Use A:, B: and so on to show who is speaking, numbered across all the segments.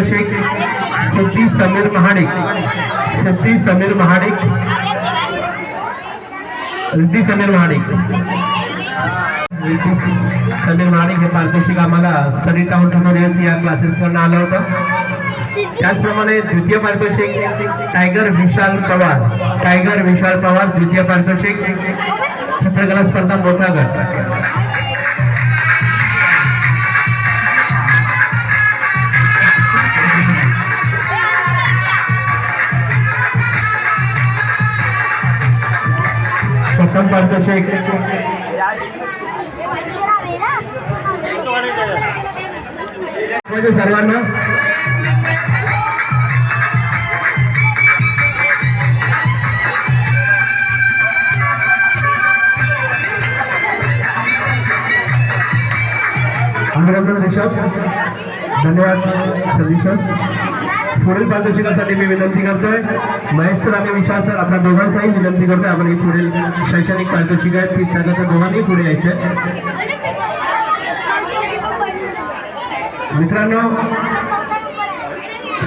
A: द्वितीय पारितोषिक सिद्धी समीर महाडिक सिद्धी समीर महाडिक रिद्धी समीर महाडिक. समीर महाडिक हे पारदर्शिक आम्हाला स्टडी टाउन ट्युटोरियल्स या क्लासेसकडून आलं होतं. त्याचप्रमाणे द्वितीय पारितोषिक टायगर विशाल पवार. टायगर विशाल पवार द्वितीय पारितोषिक चित्रकला स्पर्धा मोठा गट प्रथम पारितोषिक सर्वांना. अभिनंदन ऋषभ धन्यवाद सर. पुढील पारदर्शकासाठी मी विनंती करतोय. महेश सर आणि विशाल सर आपल्या दोघांचाही विनंती करतोय. आपण पुढील शैक्षणिक पारदर्शिक आहेत. ती त्याच्या दोघांनी पुढे यायचे मित्रांनो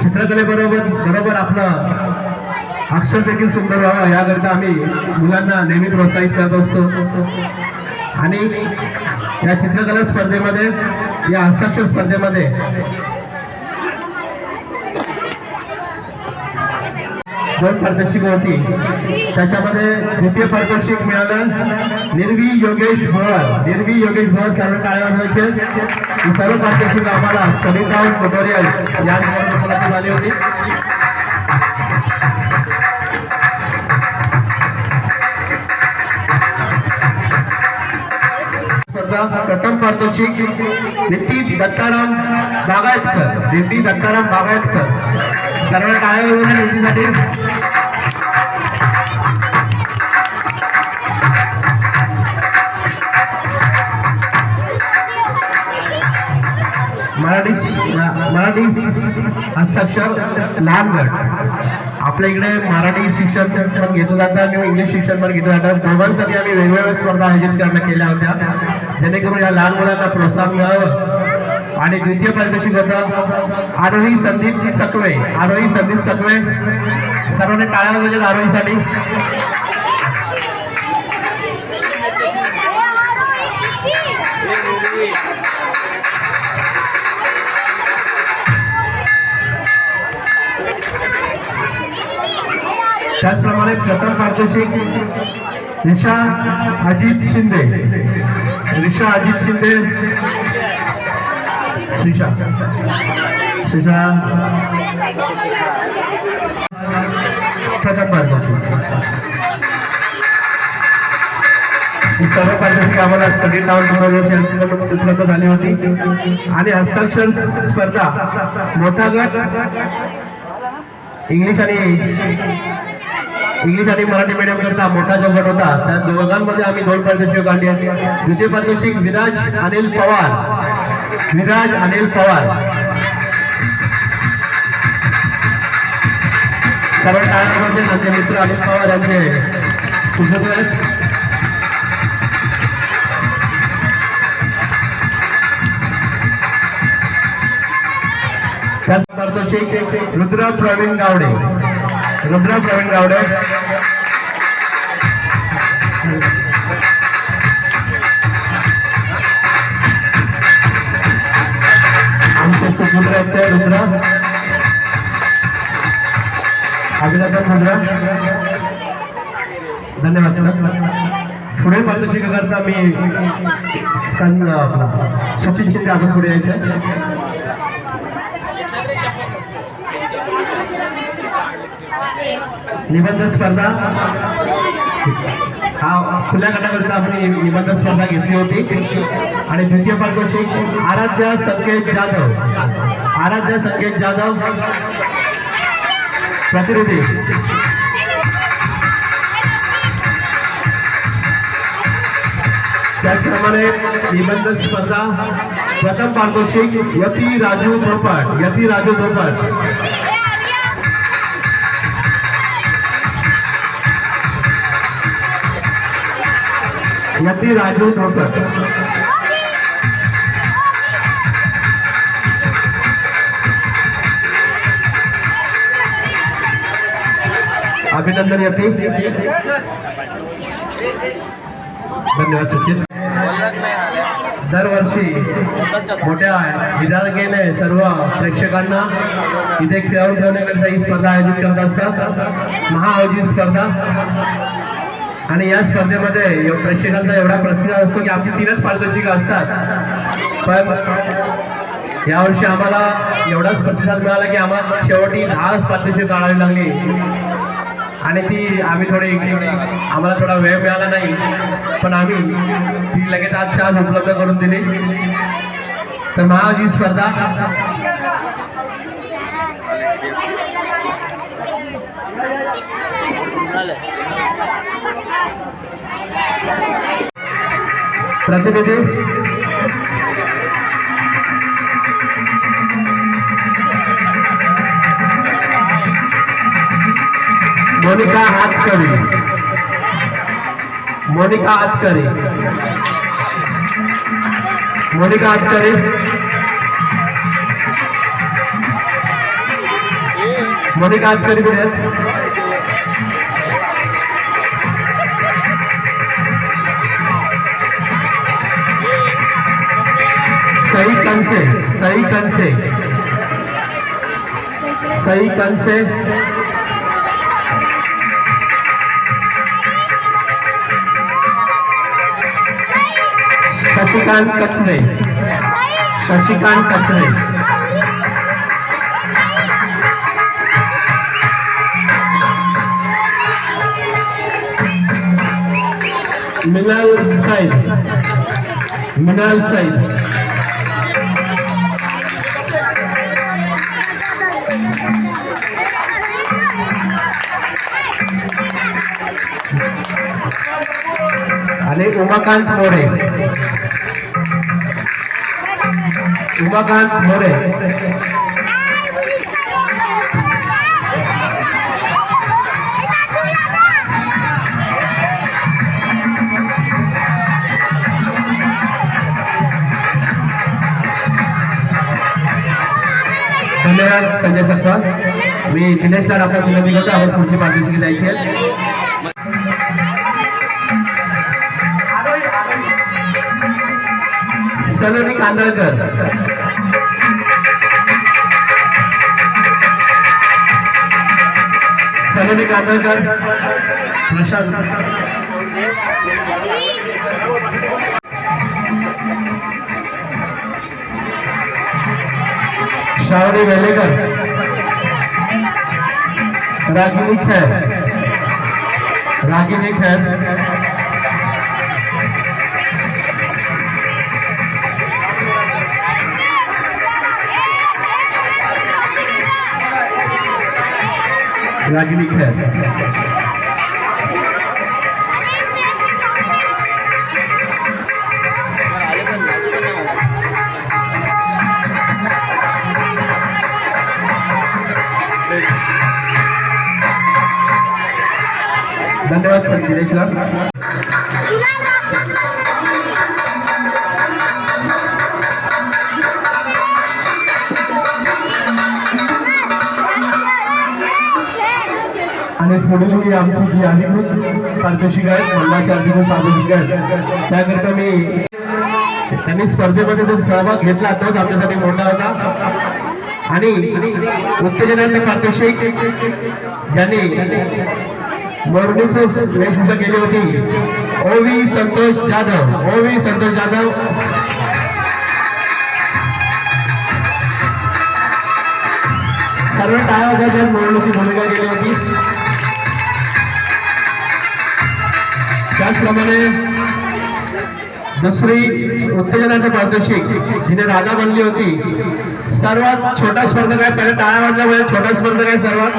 A: चित्रकलेबरोबर बरोबर आपलं अक्षर देखील सुंदर व्हावं. याकरिता आम्ही मुलांना नेहमी प्रोत्साहित करत असतो. आणि या चित्रकला स्पर्धेमध्ये या हस्ताक्षर स्पर्धेमध्ये दोन पारितोषिक होती. द्वितीय पारितोषिक मिळालं. निर्वी योगेश भर. निर्वी योगेश भोर सर्व ही सर्व आम्हाला स्टडी टाउन ट्युटोरियल या होती. प्रथम पारितोषिक नितीन दत्ताराम बागायतकर. नितीन दत्ताराम बागायतकर. सर्व टाळ्या वाजवून युतीसाठी मराठी मराठी हस्ताक्षर लहान गट. आपल्या इकडे मराठी शिक्षण पण घेतलं जातं आणि इंग्लिश शिक्षण पण घेतलं जातं. दोघांसाठी आम्ही वेगवेगळ्या स्पर्धा आयोजित करण्यात केल्या होत्या. जेणेकरून या लहान मुलांना प्रोत्साहन मिळावं. आणि द्वितीय पारितोषिक होतं आरोही संदीप सकवे आरोही संदीप सकवे सर्वांनी टाळ्या वाजवल्या आरोहीसाठी. त्याचप्रमाणे प्रथम पारितोषिक रिषा अजित शिंदे. रिषा अजित शिंदे. श्रीषा श्रीषा सर्व आम्हाला स्टडी लावून उपलब्ध झाली होती. आणि हस्ताक्षर स्पर्धा मोठा गट इंग्लिश आणि इंग्लिश आणि मराठी मीडियम करता मोठा जो गट होता त्या दोघांमध्ये आम्ही दोन पारदर्शक काढली द्वितीय पारदर्शक विराज अनिल पवार. विराज अनिल पवार. सर्व टाळ्यांमध्ये माझे मित्र अनिल पवार यांचे सुपुत्र आहेत त्यात पारितोषिक रुद्र प्रवीण गावडे. रुद्र प्रवीण गावडे. धन्यवाद सर. पुढे पारितोषिकाकरता मी? सं आपला. सचिन शिंदे आपण पुढे यायचं. निबंध स्पर्धा. हा खुल्या गटाकरता आपण निबंध स्पर्धा घेतली होती. आणि द्वितीय पारितोषिक आराध्या संकेत जाधव. आराध्या संकेत जाधव. प्रतिनिधी त्याचप्रमाणे निबंध स्पर्धा. प्रथम पारितोषिक यती राजू धोपट यती राजू धोपट यती राजू धोपट अभिनंदन येते धन्यवाद सचिन. दरवर्षी मोठ्या विधानकेने सर्व प्रेक्षकांना. इथे खेळून ठेवण्याकरिता ही स्पर्धा आयोजित करत असतात. महाआयोजित स्पर्धा. आणि या स्पर्धेमध्ये प्रेक्षकांचा एवढा प्रतिसाद असतो की आपली तीनच पारदर्शिका असतात. पण यावर्षी आम्हाला एवढाच प्रतिसाद मिळाला की आम्हाला शेवटी दहाच पारदर्शिका काढावी लागली. आणि ती आम्ही थोडे आम्हाला थोडा वेळ मिळाला नाही. पण आम्ही ती लगेच आज आज उपलब्ध करून दिली. तर महाजी स्पर्धा प्रतिनिधी मोनिका हाथ करी। मोनिका हाथ करी। मोनिका हाथ करी। मोनिका हाथ करे कुठे सही कन से, सही कन से। सही कन से। शशिकांत कचरे शशिकांत कचरे मिनल साई मिनल साई आणि उमाकांत मोरे. उमाकांत मोरे. संजय सत्वा मी दिनेश लाड आपला विनंती करतो आपण पुढची पार्टीसाठी जायची आहे. सलोनी कांदळकर. सलोनी कांदळकर. प्रशांत. श्रावणी वेलेकर. रागिनी खैर. रागिनी खैर. रागिनी खैर धन्यवाद सर दिनेश लाड आणि पुढे ही आमची जी अधिकृत पारितोषिक आहे मंडळाची अधिकृत पारितोषिक आहे. त्याकरिता मी त्यांनी स्पर्धेमध्ये जो सहभाग घेतला तोच आमच्यासाठी मोठा होता. आणि उत्तेजनाचे प्रात्यक्षिक ज्यांनी मरणीच वेशभूषा केली होती ओवी संतोष जाधव ओवी संतोष जाधव. सर्व टाळ्या वाजवत भूमिका केली होती. त्याचप्रमाणे दुसरी उत्तेजनाचे पारितोषिक जिने राधा बनली होती सर्वात छोटा स्पर्धक आहे त्याने टाळ्या वाजल्यामुळे छोटा स्पर्धक आहे सर्वात.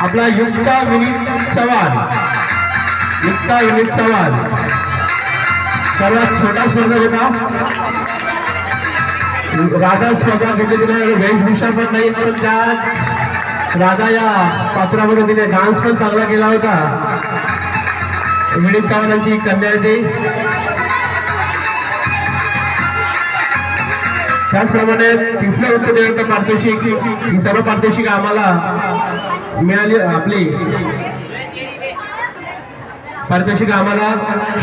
A: आपला युक्ता विनीत चव्हाण. युक्ता विनीत चव्हाण. सर्वात छोटा स्पर्धक होता. राधा स्पर्धा घेतली तिने वेशभूषा पण नाही पण त्या राधा या पात्रामध्ये तिने डान्स पण चांगला केला होता. विनीत चव्हाणांची कन्या त्याचप्रमाणे तिसऱ्या उत्तेजनाचं पारितोषिक ही सर्व पारितोषिक आम्हाला मिळाली आपली. पारितोषिक आम्हाला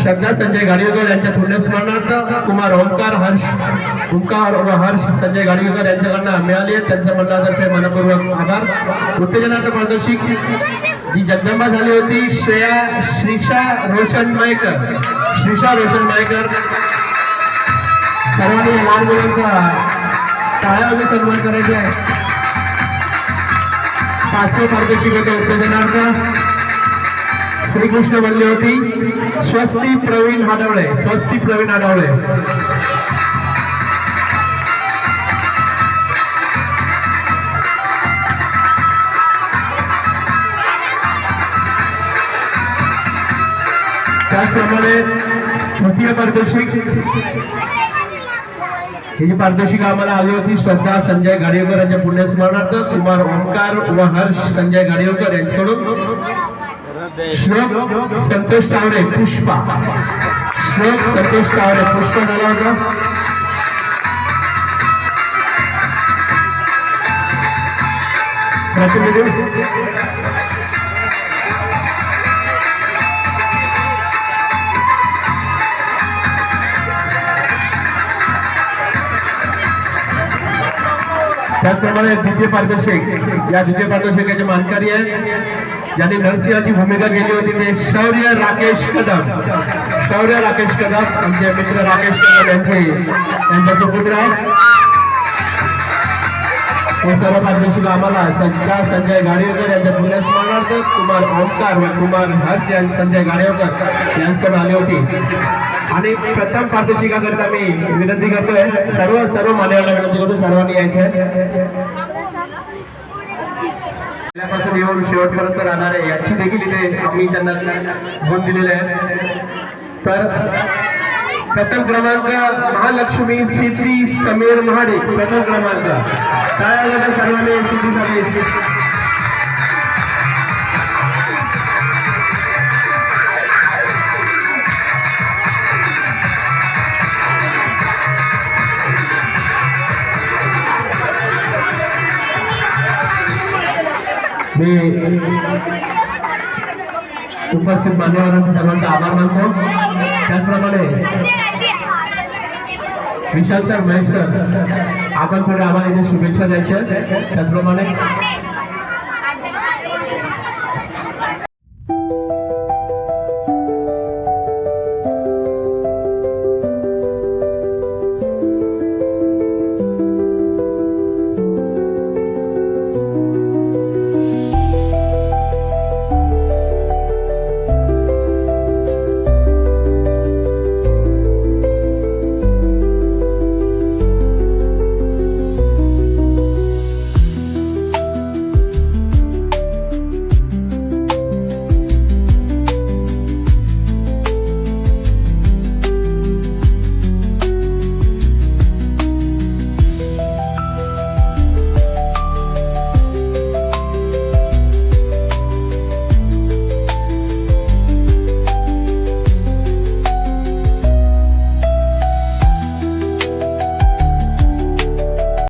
A: श्रद्धा संजय गाडीवकर यांच्या पुण्यस्मरणार्थ कुमार ओंकार हर्ष ओंकार व हर्ष संजय गाडीवकर यांच्याकडनं मिळाली त्यांच्या मंडळातर्फे मनपूर्वक आभार. उत्तेजनार्थ पारितोषिक. जी जगदंबा झाली होती श्रेया श्रीषा रोशन मयकर श्रीषा रोशन मयकर सर्वांनी लहान मुलांचा टाळ्यामध्ये सन्मान करायचे आहे पाचव्या पारितोषिक उत्तेजनार्थ श्रीकृष्ण बनली होती. स्वस्ती प्रवीण हाडवळे स्वस्ती प्रवीण हाडवळे. त्याचप्रमाणे तृतीय पारितोषिक ही जी पारितोषिक आम्हाला आली होती श्रद्धा संजय गाडीवकर यांच्या पुण्यस्मरणार्थ कुमार ओंकार व हर्ष संजय गाडीवकर यांच्याकडून श्लोक संतोष तावडे पुष्पा. श्लोक संतोष तावडे पुष्पा झाला होता. प्रतिनिधी त्याचप्रमाणे द्वितीय पारितोषिक या द्वितीय पारितोषिकाचे मानकारी आहे ज्यांनी नरसिंहाची भूमिका केली होती ते शौर्य राकेश कदम. शौर्य राकेश कदम आमचे मित्र राकेश कदम यांचे यांचा सुपुत्र हे सर्व पारितोषिक आम्हाला सज्जा संजय गाडेकर यांच्या पुण्यस्मरणार्थ कुमार ओंकार व कुमार हर्ष यांचे संजय गाडेकर यांच्याकडे आले होते. आणि प्रथम पारितोषिकाकरिता मी? विनंती करतोय. सर्व सर्व मान्यवर विनंती करतो सर्वांनी यायचं पहिल्यापासून येऊन शेवटपर्यंत राहणार आहे. याची देखील इथे आम्ही त्यांना गुण दिलेले आहे. तर प्रथम क्रमांक महालक्ष्मी सिद्धी समीर महाडे प्रथम क्रमांक. काय सर्वांनी उपस्थित मान्यवरांचा सर्वांचा आभार मानतो त्याचप्रमाणे विशाल सर महेश सर आपण पुढे आम्हाला इथे शुभेच्छा द्यायच्या आहेत. त्याचप्रमाणे